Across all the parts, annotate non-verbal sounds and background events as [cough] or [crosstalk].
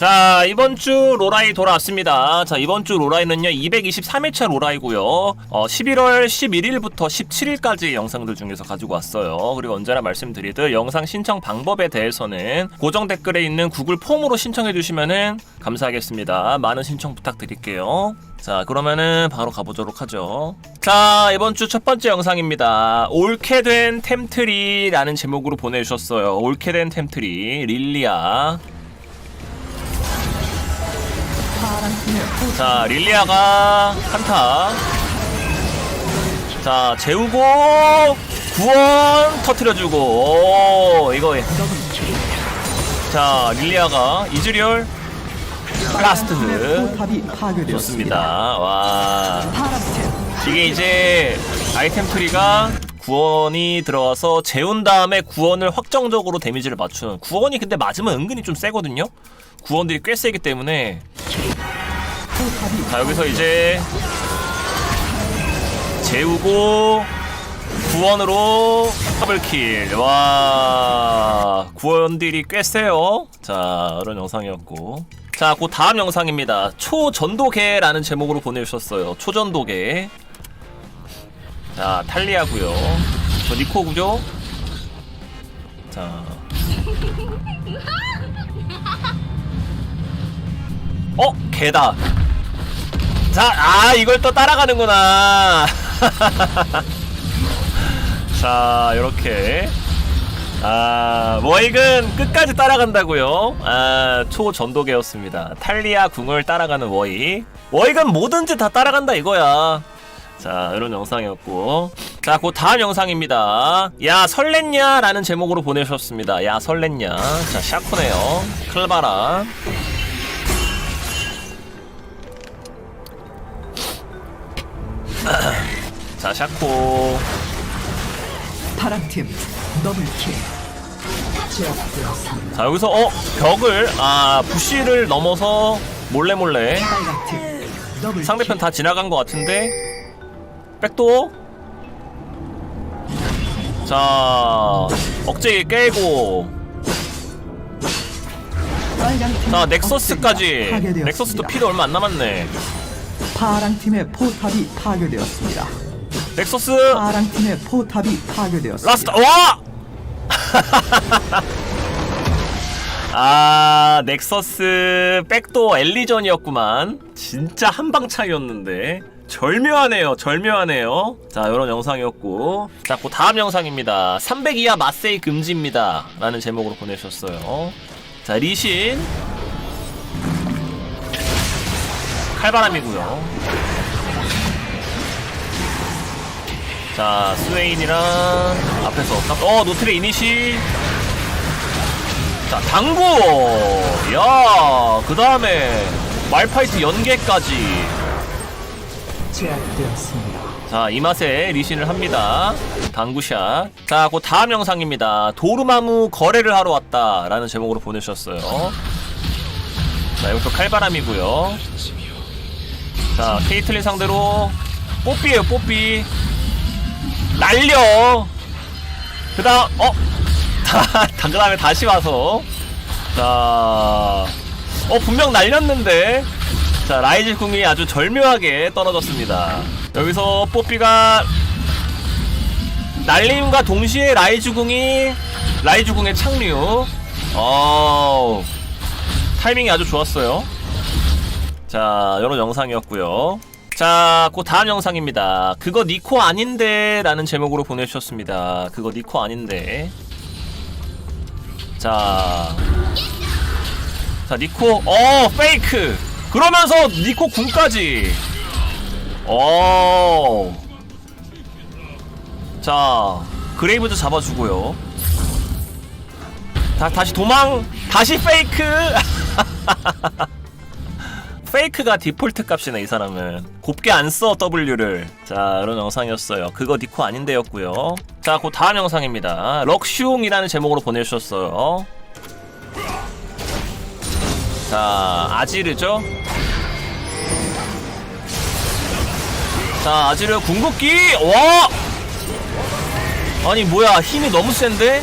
자 이번 주 로라이 돌아왔습니다. 자 이번 주 로라이는요 223회차 로라이고요. 어 11월 11일부터 17일까지 영상들 중에서 가지고 왔어요. 그리고 언제나 말씀드리듯 영상 신청 방법에 대해서는 고정 댓글에 있는 구글 폼으로 신청해 주시면은 감사하겠습니다. 많은 신청 부탁드릴게요. 자 그러면은 바로 가보도록 하죠. 자 이번 주 첫 번째 영상입니다. 옳게 된 템트리 라는 제목으로 보내주셨어요. 옳게 된 템트리 릴리아. 자 릴리아가 한타 자 재우고 구원 터트려주고 오 이거 자 릴리아가 이즈리얼 라스트 포탑이 파괴되었습니다. 좋습니다. 와. 이게 이제 아이템 트리가 구원이 들어와서 재운 다음에 구원을 확정적으로 데미지를 맞추는 구원이 근데 맞으면 은근히 좀 세거든요? 구원들이 꽤 세기 때문에. 자 여기서 이제 재우고 구원으로 더블킬. 와 구원들이 꽤 세요. 자 이런 영상이었고 자 그 다음 영상입니다 초전도계라는 제목으로 보내주셨어요 초전도계 자 탈리아고요 저 니코구죠 자 어? 개다 자, 아, 이걸 또 따라가는구나. [laughs] 자, 요렇게. 아, 워익은 끝까지 따라간다고요 아, 초전도계였습니다. 탈리아 궁을 따라가는 워익. 워익은 뭐든지 다 따라간다 이거야. 자, 이런 영상이었고. 자, 그 다음 영상입니다. 야, 설렜냐? 라는 제목으로 보내주셨습니다. 야, 설렜냐? 자, 샤코네요. 클바라. 자, 샤코. 파란팀 자 여기서 어 벽을 아 부시를 넘어서 몰래 몰래 상대편 다 지나간 것 같은데 백도 자 억제기 깨고 자 넥서스까지. 넥서스도 피도 얼마 안 남았네 파란팀의 포탑이 파괴되었습니다. 넥서스! 파란팀의 포탑이 파괴되었습니다. 라스트 와! [laughs] 아 넥서스 백도 엘리전이었구만. 진짜 한방 차이였는데. 절묘하네요 절묘하네요. 자 이런 영상이었고. 자그 다음 영상입니다. 300 이하 마세이 금지입니다. 라는 제목으로 보내주셨어요. 자 리신. 칼바람이고요 자 스웨인이랑 앞에서 딱- 어 노트레 이니시. 자 당구! 야 그 다음에 말파이트 연계까지. 제압되었습니다. 자 이 맛에 리신을 합니다. 당구샷. 자 그 다음 영상입니다. 도르마무 거래를 하러 왔다 라는 제목으로 보내주셨어요. 자 여기서 칼바람이고요. 자 케이틀린 상대로 뽀삐에요 뽀삐 날려 그 다음 어? [laughs] 그 다음에 다시 와서 자, 어 분명 날렸는데 자 라이즈 궁이 아주 절묘하게 떨어졌습니다. 여기서 뽀삐가 날림과 동시에 라이즈 궁이 라이즈 궁의 착륙. 어 타이밍이 아주 좋았어요. 자 이런 영상이었고요. 자, 그 다음 영상입니다. 그거 니코 아닌데 라는 제목으로 보내주셨습니다. 그거 니코 아닌데. 자. 자, 니코, 어, 페이크! 그러면서 니코 궁까지! 어. 자, 그레이브도 잡아주고요. 다, 다시 도망! 다시 페이크! [laughs] 페이크가 디폴트 값이네 이 사람은. 곱게 안 써 W를. 자 이런 영상이었어요. 그거 니코 아닌데였고요. 자그 다음 영상입니다. 럭슝이라는 제목으로 보내주셨어요. 자 아지르죠? 자 아지르 궁극기! 와! 아니 뭐야 힘이 너무 센데?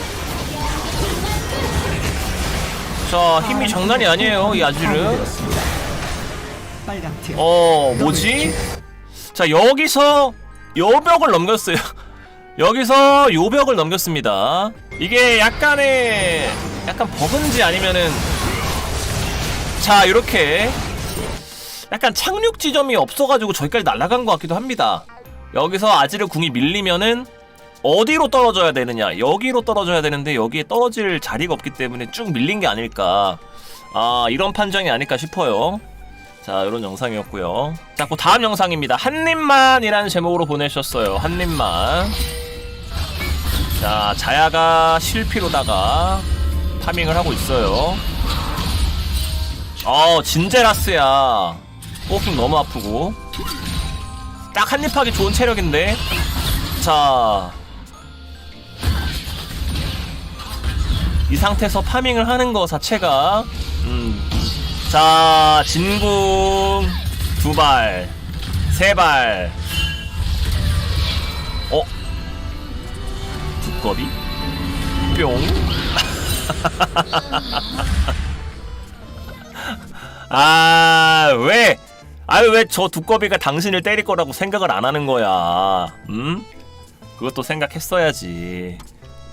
자 힘이 장난이 아니에요 이 아지르. 팀어 뭐지? 자 여기서 요벽을 넘겼어요. [laughs] 여기서 요벽을 넘겼습니다. 이게 약간의 약간 버그인지 아니면은 자 이렇게 약간 착륙 지점이 없어가지고 저기까지 날아간 것 같기도 합니다. 여기서 아지르 궁이 밀리면은 어디로 떨어져야 되느냐? 여기로 떨어져야 되는데 여기에 떨어질 자리가 없기 때문에 쭉 밀린 게 아닐까. 아 이런 판정이 아닐까 싶어요 자 이런 영상이었고요. 자그 다음 영상입니다. 한입만이라는 제목으로 보내셨어요. 한입만. 자 자야가 실피로다가 파밍을 하고 있어요. 어 진제라스야. 뽑킹 너무 아프고. 딱 한입 하기 좋은 체력인데. 자. 이 상태에서 파밍을 하는 거 자체가 음. 자, 진궁 두 발, 세 발. 어? 두꺼비? 뿅. [laughs] 아, 왜? 아유, 왜 저 두꺼비가 당신을 때릴 거라고 생각을 안 하는 거야? 음? 그것도 생각했어야지.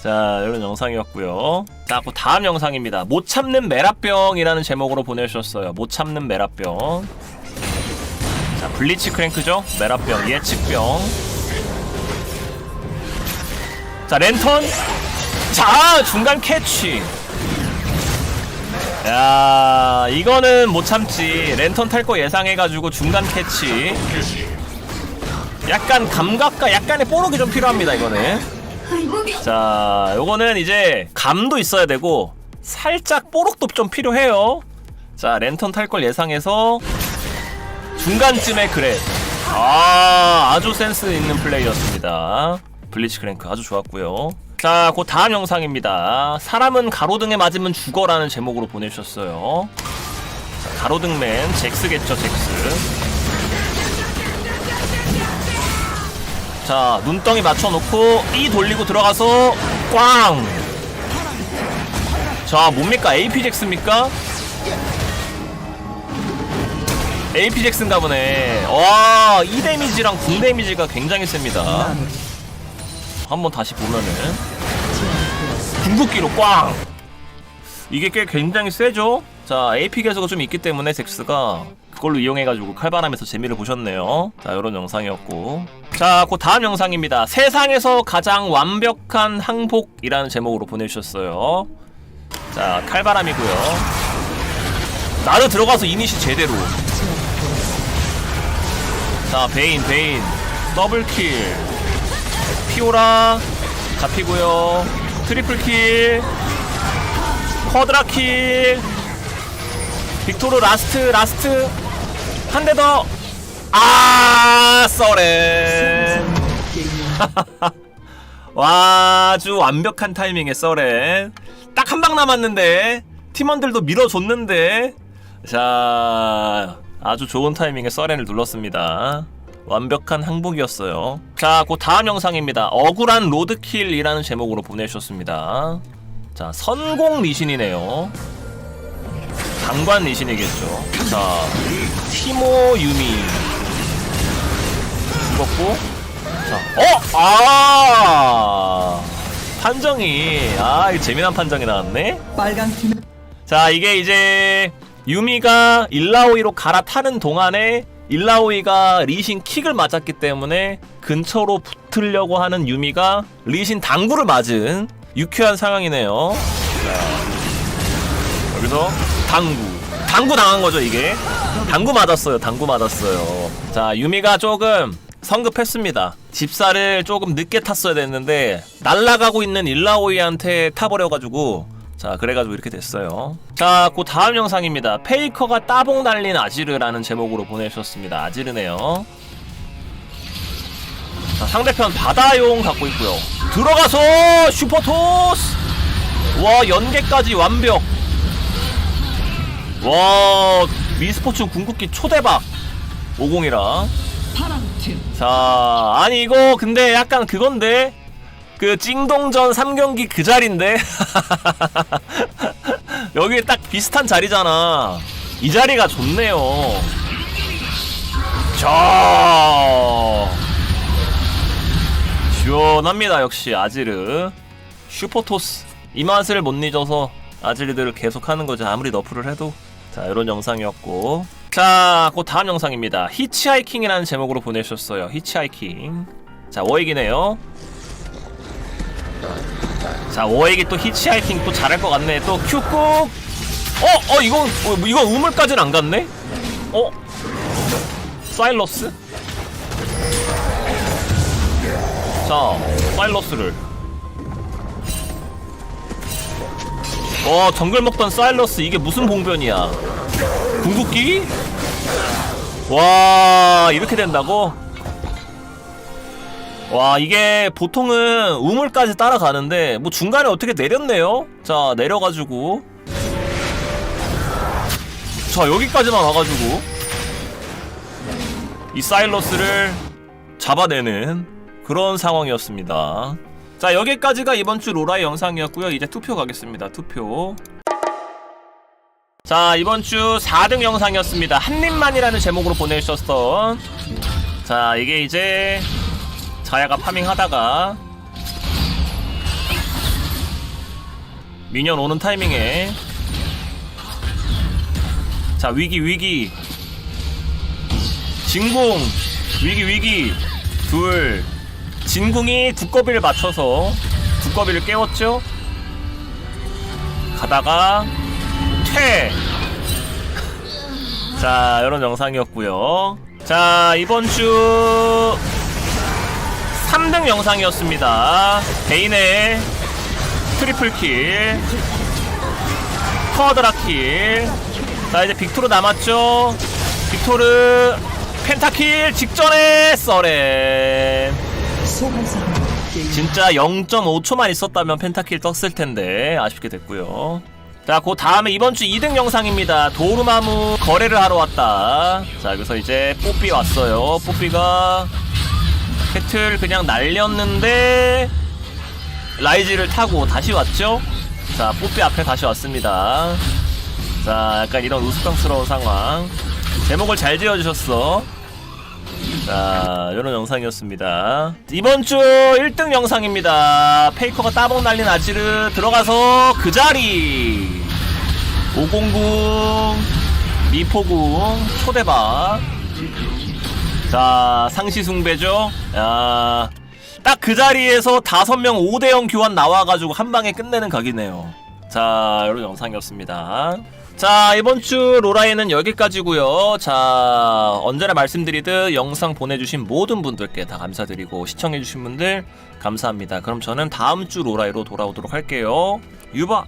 자, 이런 영상이었고요. 자, 그 다음 영상입니다. 못 참는 메라병이라는 제목으로 보내주셨어요. 못 참는 메라병. 자, 블리치 크랭크죠? 메라병, 예측병. 자, 랜턴. 자, 중간 캐치. 야, 이거는 못 참지. 랜턴 탈 거 예상해가지고 중간 캐치. 약간 감각과 약간의 뽀록이 좀 필요합니다, 이거는. 자, 요거는 이제 감도 있어야 되고 살짝 뽀록도 좀 필요해요. 자, 랜턴 탈 걸 예상해서 중간쯤에 그래. 아, 아주 센스 있는 플레이였습니다. 블리치 크랭크 아주 좋았고요. 자, 그 다음 영상입니다. 사람은 가로등에 맞으면 죽어라는 제목으로 보내주셨어요. 자, 가로등맨 잭스겠죠, 잭스. 자 눈덩이 맞춰놓고 이 돌리고 들어가서 꽝! 자 뭡니까 AP 잭스입니까? AP 잭스인가 보네 와이 데미지랑 궁 데미지가 굉장히 셉니다 한번 다시 보면은 궁극기로 꽝! 이게 꽤 굉장히 세죠? 자 AP 개수가 좀 있기 때문에 잭스가 그걸로 이용해가지고 칼바람에서 재미를 보셨네요 자 이런 영상이었고 자, 그 다음 영상입니다. 세상에서 가장 완벽한 항복이라는 제목으로 보내주셨어요. 자, 칼바람이고요. 나를 들어가서 이니시 제대로. 자, 베인, 베인, 더블킬, 피오라 잡히고요. 트리플킬, 쿼드라킬, 빅토르 라스트, 라스트 한 대 더. 아, 써렌. [laughs] 와, 아주 완벽한 타이밍에 써렌. 딱한 방 남았는데 팀원들도 밀어줬는데 자, 아주 좋은 타이밍에 써렌을 눌렀습니다. 완벽한 항복이었어요. 자, 그 다음 영상입니다. 억울한 로드킬이라는 제목으로 보내주셨습니다. 자, 선공 리신이네요. 장관 리신이겠죠. 자, 티모 유미 죽었고, 자, 어, 아, 판정이, 아, 이 재미난 판정이 나왔네. 빨강 팀의 자, 이게 이제 유미가 일라오이로 갈아타는 동안에 일라오이가 리신 킥을 맞았기 때문에 근처로 붙으려고 하는 유미가 리신 당구를 맞은 유쾌한 상황이네요. 자, 여기서 당구. 당구 당한 거죠, 이게. 당구 맞았어요. 당구 맞았어요. 자, 유미가 조금 성급했습니다. 집사를 조금 늦게 탔어야 됐는데 날아가고 있는 일라오이한테 타버려가지고 자 그래가지고 이렇게 됐어요 자그 다음 영상입니다 페이커가 따봉 날린 아지르라는 제목으로 보내주셨습니다 아지르네요 자 상대편 바다용 갖고 있고요 들어가서 슈퍼토스 와 연계까지 완벽 와 미스포츠 궁극기 초대박 50이라 파랑 팀 자, 아니 이거 근데 약간 그건데 그 찡동전 3경기 그 자리인데 [laughs] 여기 딱 비슷한 자리잖아. 이 자리가 좋네요. 자. 시원합니다, 역시 아지르. 슈퍼토스. 이 맛을 못 잊어서 아지르들을 계속 하는 거죠. 아무리 너프를 해도. 자, 이런 영상이었고. 자, 그 다음 영상입니다. 히치하이킹이라는 제목으로 보내주셨어요. 히치하이킹. 자, 워익이네요. 자, 워익이 또 히치하이킹 또 잘할 것 같네. 또큐 꾹! 어, 어, 이건, 어, 이건 우물까지는 안 갔네? 어? 사일러스? 자, 사일러스를. 와, 정글 먹던 사일러스, 이게 무슨 봉변이야? 궁극기? 와, 이렇게 된다고? 와, 이게 보통은 우물까지 따라가는데, 뭐 중간에 어떻게 내렸네요? 자, 내려가지고. 자, 여기까지만 와가지고. 이 사일러스를 잡아내는 그런 상황이었습니다. 자 여기까지가 이번 주 로라의 영상이었고요. 이제 투표 가겠습니다. 투표. 자 이번 주 4등 영상이었습니다. 한입만이라는 제목으로 보내주셨던 자 이게 이제 자야가 파밍하다가 미니언 오는 타이밍에 자 위기 위기 진궁 위기 위기 둘 진궁이 두꺼비를 맞춰서 두꺼비를 깨웠죠 가다가 퇴 자, 이런 영상이었고요. 자, 이번 주 3등 영상이었습니다. 베인의 트리플 킬, 쿼드라 킬. 자, 이제 빅토르 남았죠. 빅토르 펜타킬 직전에 써렌. 진짜 0.5초만 있었다면 펜타킬 떴을 텐데 아쉽게 됐고요. 자, 그 다음에 이번 주 2등 영상입니다. 도루마무 거래를 하러 왔다. 자, 여기서 이제 뽀삐 왔어요. 뽀삐가 캐틀 그냥 날렸는데 라이즈를 타고 다시 왔죠? 자, 뽀삐 앞에 다시 왔습니다. 자, 약간 이런 우스꽝스러운 상황. 제목을 잘 지어주셨어. 자, 이런 영상이었습니다. 이번 주 1등 영상입니다. 페이커가 따봉 날린 아지르 들어가서 그 자리. 509 미포궁 초대박. 자, 상시숭배죠. 야, 딱 그 자리에서 다섯 명 5대0 교환 나와가지고 한 방에 끝내는 각이네요. 자, 이런 영상이었습니다. 자, 이번 주 로라에는 여기까지고요. 자, 언제나 말씀드리듯 영상 보내주신 모든 분들께 다 감사드리고 시청해주신 분들 감사합니다. 그럼 저는 다음 주 로라이로 돌아오도록 할게요. 유바!